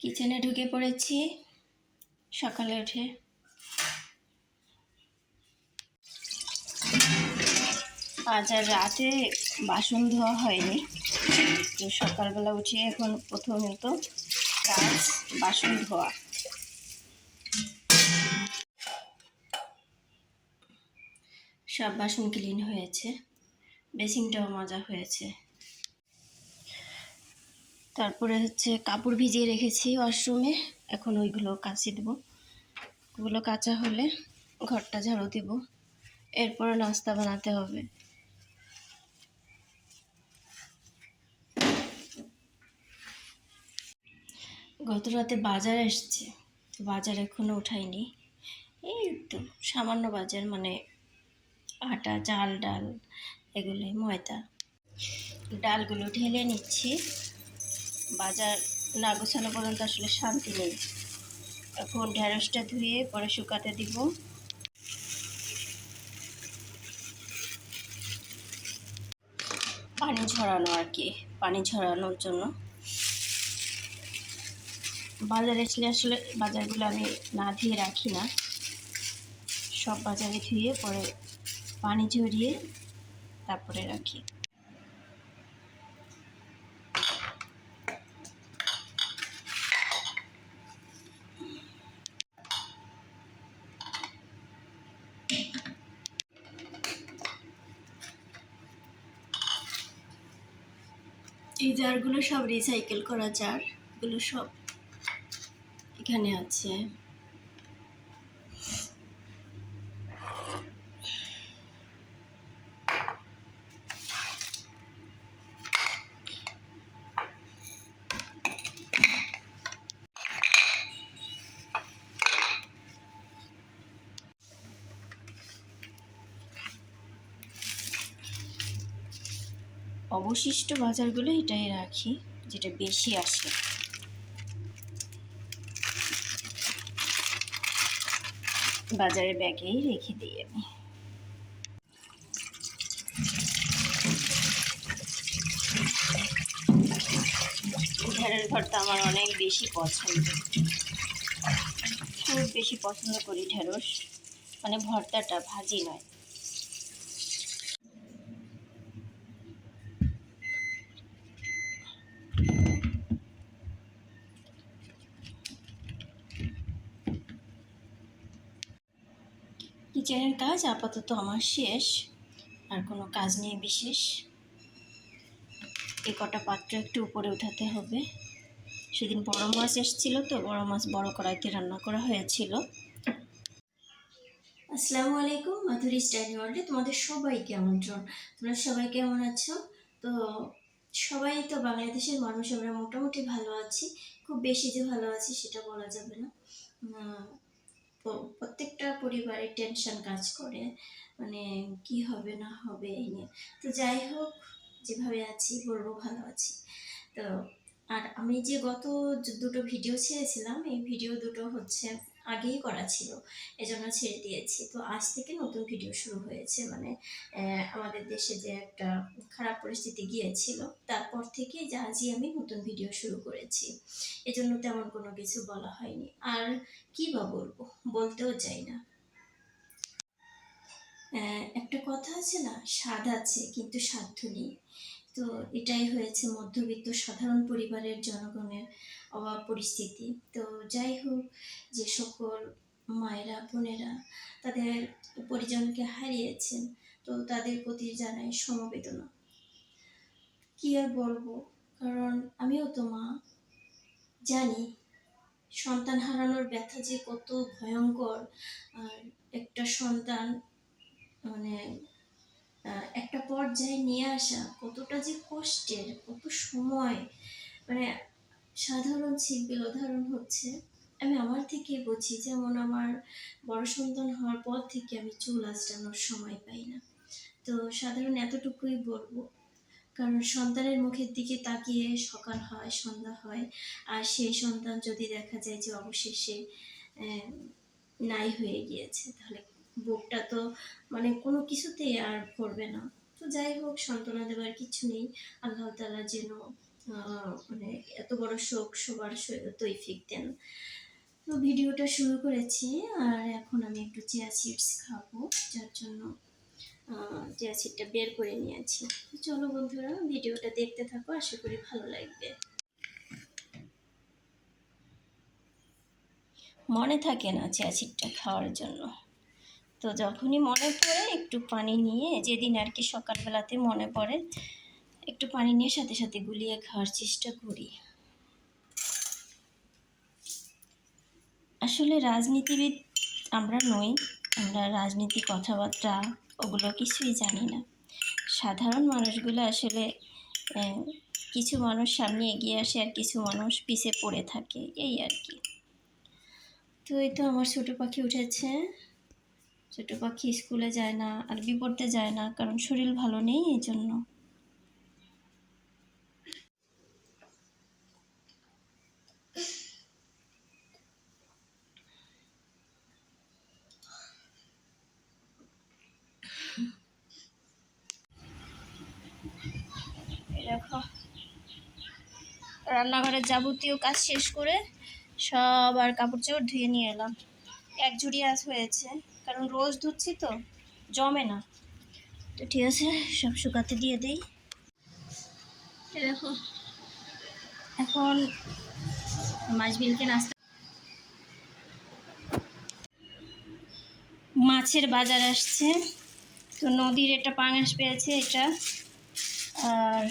কিচেনে ঢুকে পড়েছি। সকালে উঠে। আজ আর রাতে বাসন ধোয়া হয়নি। তো সকালবেলা উঠে এখন প্রথমত কাজ বাসন ধোয়া। সব বাসন ক্লিন হয়েছে। বেসিংটাও মজা হয়েছে। তারপরে হচ্ছে কাপড় ভিজিয়ে রেখেছি ওয়াশরুমে। এখন ওইগুলো কাচি দেবো। ওগুলো কাঁচা হলে ঘরটা ঝাড়ু দেবো। এরপরে নাস্তা বানাতে হবে। গত রাতে বাজার এসছে বাজার এখনও উঠাইনি এই তো সামান্য বাজার মানে আটা, চাল, ডাল, এগুলোই ময়দা। ডালগুলো ঢেলে নিচ্ছি। বাজার না গোছানো পর্যন্ত আসলে শান্তি নেই। এখন ঢেঁড়সটা ধুয়ে পরে শুকাতে দিব। পানি ঝরানো আর কি, পানি ঝরানোর জন্য। বাজারে আসলে আসলে বাজারগুলো আমি না ধুয়ে রাখি না। সব বাজারে ধুয়ে পরে পানি ঝরিয়ে তারপরে রাখি। এই জারগুলো সব রিসাইকেল করা জার এগুলো সব এখানে আছে। অবশিষ্ট বাজারগুলো এটাই রাখি, যেটা বেশি আসে। বাজারের ব্যাগেই রেখে দিই আমি। ঢেঁড়ের ভর্তা আমার অনেক বেশি পছন্দ। খুব বেশি পছন্দ করি ঢেঁড়স। মানে ভর্তাটা, ভাজি নয়। কাজ আপাতত আমার শেষ, আর কোনো কাজ নেই বিশেষ। এ কটা পাত্র একটু উপরে উঠাতে হবে। সেদিন বড় মাছ এসেছিল তো, বড় মাছ বড় কড়াইতে রান্না করা হয়েছিল। আসসালামু আলাইকুম, মাধুরী স্টাইল ওয়ার্ল্ডে তোমাদের সবাইকে আমন্ত্রণ। তোমরা সবাই কেমন আছো? তো সবাই তো বাংলাদেশের মানুষ, আমরা মোটামুটি ভালো আছি। খুব বেশি যে ভালো আছি সেটা বলা যাবে না। প্রত্যেকটা পরিবারে টেনশন কাজ করে। মানে কি হবে না হবে এই নিয়ে। তো যাই হোক, যেভাবে আছি, বলব ভালো আছি। তো আর আমি যে গত দুটো ভিডিও ছেড়েছিলাম, এই ভিডিও দুটো হচ্ছে আগেই করা ছিল, এজন্য ছেড়ে দিয়েছি। তো আজ থেকে নতুন ভিডিও শুরু হয়েছে। মানে আমাদের দেশে যে একটা খারাপ পরিস্থিতি গিয়েছিল, তারপর থেকে যে আজই আমি নতুন ভিডিও শুরু করেছি। এজন্য তেমন কোনো কিছু বলা হয়নি। আর কি বা বলব, বলতেও চাই না। একটা কথা আছে না, স্বাদ আছে, কিন্তু সাধ্য নেই। তো এটাই হয়েছে মধ্যবিত্ত সাধারণ পরিবারের জনগণের অভাব পরিস্থিতি। তো যাই হোক, যে সকল মায়েরা, বোনেরা তাদের পরিজনকে হারিয়েছেন, তো তাদের প্রতি জানাই সমবেদনা। কি আর বলব? কারণ আমিও তো মা, জানি সন্তান হারানোর ব্যথা যে কত ভয়ঙ্কর। আর একটা সন্তান মানে একটা পর্যায়ে নিয়ে আসা, কতটা যে কষ্টের, কত সময়। মানে সাধারণ শিল্পীর উদাহরণ হচ্ছে, আমি আমার থেকে বুঝি যেমন আমার বড় সন্তান হওয়ার পর থেকে আমি চুল আঁচড়ানোর সময় পাই না। তো সাধারণ এতটুকুই বলব। কারণ সন্তানের মুখের দিকে তাকিয়ে সকাল হয়, সন্ধ্যা হয়, আর সেই সন্তান যদি দেখা যায় যে অবশেষে নাই হয়ে গিয়েছে, তাহলে বুকটা তো মানে কোনো কিছুতেই আর ভরবে না। তো যাই হোক, সান্ত্বনা দেওয়ার কিছু নেই। আল্লাহ তালা যেন মানে এত বড় শোক সবার তৈফিক দেন। তো ভিডিওটা শুরু করেছি আর এখন আমি একটু চিয়া সিডস খাব, যার জন্য চিয়া সিডটা বের করে নিয়েছি। তো চলো বন্ধুরা, ভিডিওটা দেখতে থাকো, আশা করি ভালো লাগবে। মনে থাকে না চিয়া সিডটা খাওয়ার জন্য। তো যখনই মনে পড়ে একটু পানি নিয়ে, যেদিন আর কি সকালবেলাতে মনে পড়ে, একটু পানি নিয়ে সাথে সাথে গুলিয়ে খাওয়ার চেষ্টা করি। আসলে রাজনীতিবিদ আমরা নই, আমরা রাজনীতি কথাবার্তা ওগুলো কিছুই জানি না। সাধারণ মানুষগুলো আসলে কিছু মানুষ সামনে এগিয়ে আসে আর কিছু মানুষ পিছে পড়ে থাকে, এই আর কি। তো এই তো আমার ছোটো পাখি উঠেছে। ছোটো পাখি স্কুলে যায় না, আর পড়তে যায় না, কারণ শরীর ভালো নেই এই জন্য। দেখো, রান্নাঘরের যাবতীয় কাজ শেষ করে সব আর কাপড় চোপড় ধুয়ে নিয়ে এলাম। এক ঝুড়ি আজ হয়েছে। কারণ রোজ ধুচ্ছি তো, জমে না। তো ঠিক আছে, সব শুকাতে দিয়ে দিই। দেখো, এখন মাছ বিলকে নাস্তা মাছের বাজার আসছে। তো নদীর একটা পাঙাশ পেয়েছে, এটা। আর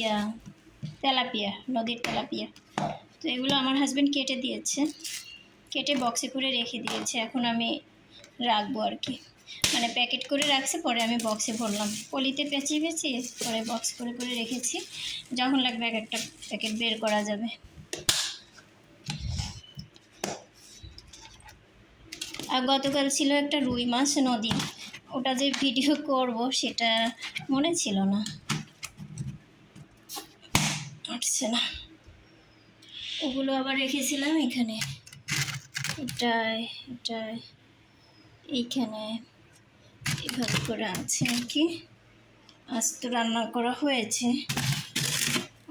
ইয়া, তেলাপিয়া, নদীর তেলাপিয়া। তো এগুলো আমার হাজব্যান্ড কেটে দিয়েছে। কেটে বক্সে করে রেখে দিয়েছে। এখন আমি রাখব আর কি। মানে প্যাকেট করে রাখছে, পরে আমি বক্সে ভরলাম। পলিতে পেঁচিয়ে পেঁচিয়ে পরে বক্স করে করে রেখেছি। যখন লাগবে এক একটা প্যাকেট বের করা যাবে। আর গতকাল ছিল একটা রুই মাছ নদী। ওটা যে ভিডিও করব সেটা মনে ছিল না। আসছে না। ওগুলো আবার রেখেছিলাম এখানে। এটাই এটাই। এইখানে এভাবে করে আছে আর কি। আজ তো রান্না করা হয়েছে।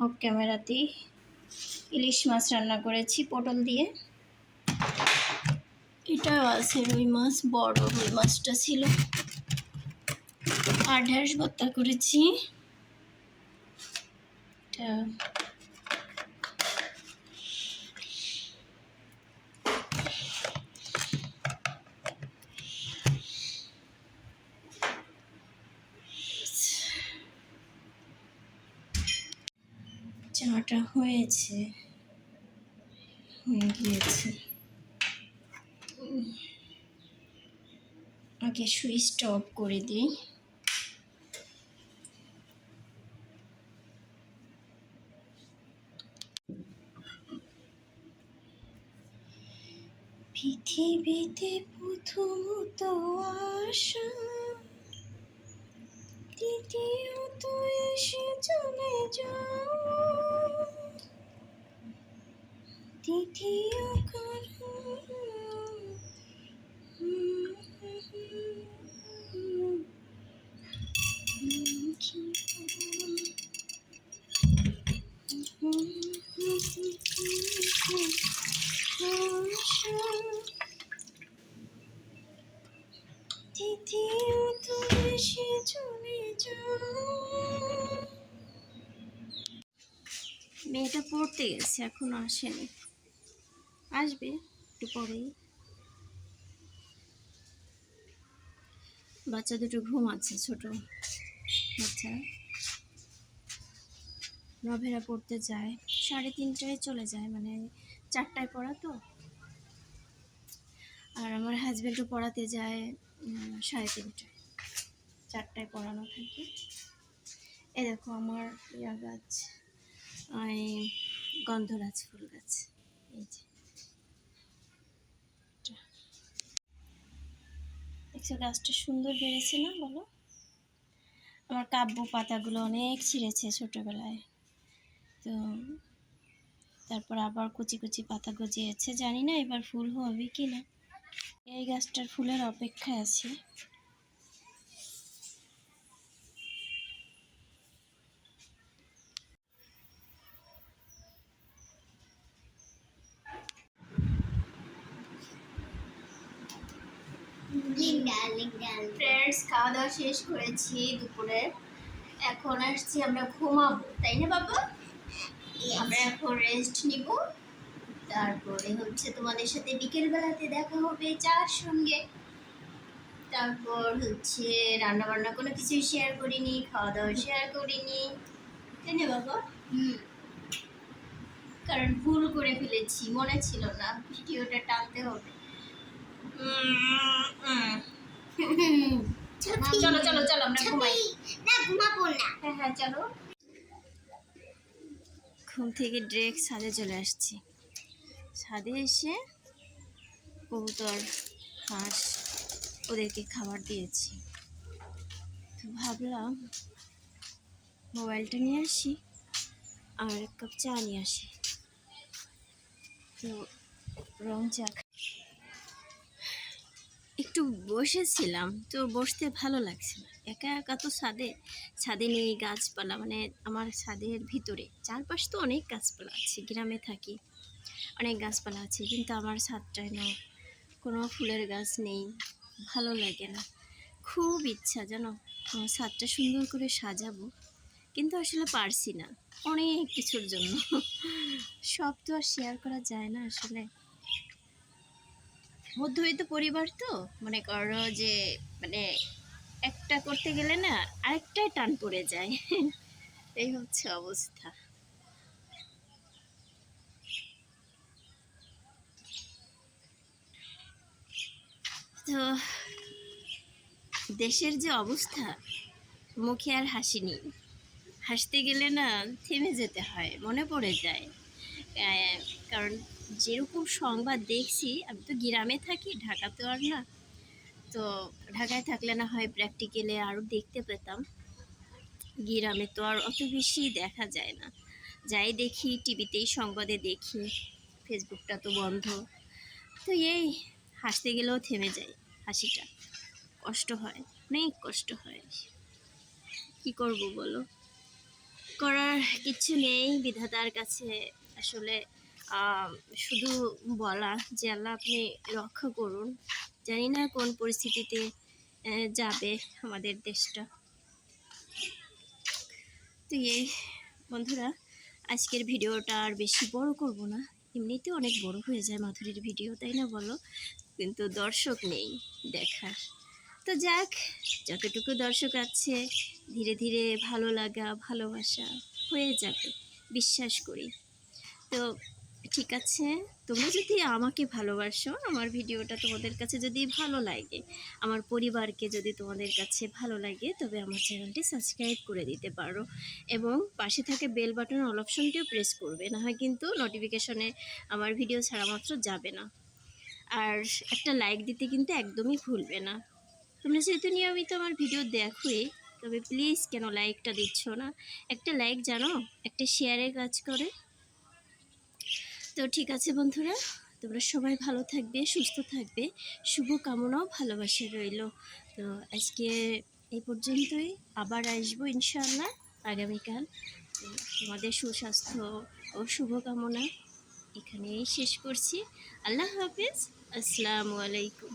অফ ক্যামেরাতেই ইলিশ মাছ রান্না করেছি পটল দিয়ে। এটাও আছে রুই মাছ, বড় রুই মাছটা ছিল। আর ঢ্যাঁড়স ভর্তা করেছি। এটা চাটা হয়েছে। হয়ে গিয়েছে। আগে সুইচটা অফ করে দিই। পৃথিবীতে প্রথমত আসা দ্বিতীয়ত এসে চলে যাও কারণ তৃতীয়ত চলে মেয়েটা পড়তে গেছে এখনও আসেনি। আসবে একটু পরেই। বাচ্চা দুটো ঘুমাচ্ছে ছোট বাচ্চা। নভেরা পড়তে যায়, সাড়ে তিনটায় চলে যায় মানে চারটায় পড়া তো। আর আমার হাজব্যান্ডও পড়াতে যায় সাড়ে তিনটায়। চারটায় পড়ানো থাকে। এ দেখো আমার ইয়া গাছ গন্ধরাজ ফুল গাছ এই যে এটা। দেখছ গাছটা সুন্দর বেড়েছে না, বলো? আমার কাব্য পাতাগুলো অনেক ছিঁড়েছে ছোটোবেলায়। তো তারপর আবার কুচি কুচি পাতা গজিয়েছে, জানি না এবার ফুল হবে কি না এই গাছটার ফুলের অপেক্ষায় আছি। ফ্রেন্ডস খাওয়া দাওয়া শেষ করেছি দুপুরে। এখন আসছি আমরা ঘুমাবো তাই না বাবা? আমরা এখন রেস্ট নিব। তারপরে হচ্ছে তোমাদের সাথে বিকেল বেলাতে দেখা হবে চার সঙ্গে। তারপর হচ্ছে রান্না বান্না কোনো কিছুই শেয়ার করিনি খাওয়া দাওয়া শেয়ার করিনি। তাই না বাবা? হুম। কারণ ভুল করে ফেলেছি মনে ছিল না ভিডিওটা টানতে হবে। উম, উম। চলো চলো চলো আমরা ঘুমাই। না ঘুমাবো না। হ্যাঁ হ্যাঁ চলো। ঘুম থেকে ড্রেক ছাদে চলে আসছি। ছাদে এসে কবুতর হাঁস ওদেরকে খাবার দিয়েছি। তো ভাবলাম মোবাইলটা নিয়ে আসি আর এক কাপ চা নিয়ে আসি। তো রং চা খা- একটু বসেছিলাম তো বসতে ভালো লাগছে না একা একা তো ছাদে ছাদে নেই, গাছপালা মানে আমার ছাদের ভিতরে। চারপাশ তো অনেক গাছপালা আছে, গ্রামে থাকি, অনেক গাছপালা আছে, কিন্তু আমার ছাদটায় না, কোনো ফুলের গাছ নেই, ভালো লাগে না। খুব ইচ্ছা জানো, আমার ছাদটা সুন্দর করে সাজাবো, কিন্তু আসলে পারছি না, অনেক কিছুর জন্য। সব তো আর শেয়ার করা যায় না আসলে। মধ্যবিত্ত পরিবার তো? মনে করো যে মানে একটা করতে গেলে না আরেকটাই টান পড়ে যায়। এই হচ্ছে অবস্থা। তো দেশের যে অবস্থা, মুখে আর হাসি নেই। হাসতে গেলে না থেমে যেতে হয়, মনে পড়ে যায়। কারণ যেরকম সংবাদ দেখছি, আমি তো গ্রামে থাকি, ঢাকা তো আর না। তো ঢাকায় থাকলে না হয় প্র্যাকটিক্যালে আরও দেখতে পেতাম। গ্রামে তো আর অত বেশি দেখা যায় না। যাই দেখি, টিভিতেই সংবাদে দেখি, ফেসবুকটা তো বন্ধ। তো এই হাসতে গেলেও থেমে যায় হাসিটা। কষ্ট হয়, অনেক কষ্ট হয়। কি করব বলো? করার কিছু নেই, বিধাতার কাছে আসলে শুধু বলা যে আল্লাহ আপনি রক্ষা করুন। জানি না কোন পরিস্থিতিতে যাবে আমাদের দেশটা। তো এই বন্ধুরা, আজকের ভিডিওটা আর বেশি বড় করব না। এমনিতে অনেক বড় হয়ে যায় মাধুরীর ভিডিও, তাই না বলো? কিন্তু দর্শক নেই দেখার। তো যাক, যতটুকু দর্শক আছে, ধীরে ধীরে ভালো লাগা, ভালোবাসা হয়ে যাবে, বিশ্বাস করি। তো ঠিক আছে। তোমরা যদি আমাকে ভালোবাসো, আমার ভিডিওটা তোমাদের কাছে যদি ভালো লাগে, আমার পরিবারকে যদি তোমাদের কাছে ভালো লাগে, তবে আমার চ্যানেলটি সাবস্ক্রাইব করে দিতে পারো এবং পাশে থাকে বেল বাটন অল অপশনটিও প্রেস করবে, না হয় কিন্তু নোটিফিকেশনে আমার ভিডিও ছাড়া মাত্র যাবে না। আর একটা লাইক দিতে কিন্তু একদমই ভুলবে না। তোমরা যেহেতু নিয়মিত আমার ভিডিও দেখোই, তবে প্লিজ কেন লাইকটা দিচ্ছ না? একটা লাইক জানো? একটা শেয়ারের কাজ করে। তো ঠিক আছে বন্ধুরা, তোমরা সবাই ভালো থাকবে, সুস্থ থাকবে শুভ কামনাও ভালোবাসা রইল। তো আজকে এই পর্যন্তই, আবার আসব ইনশাল্লাহ আগামীকাল। তোমাদের সুস্বাস্থ্য ও শুভকামনা এখানেই শেষ করছি। আল্লাহ হাফিজ, আসসালামু আলাইকুম।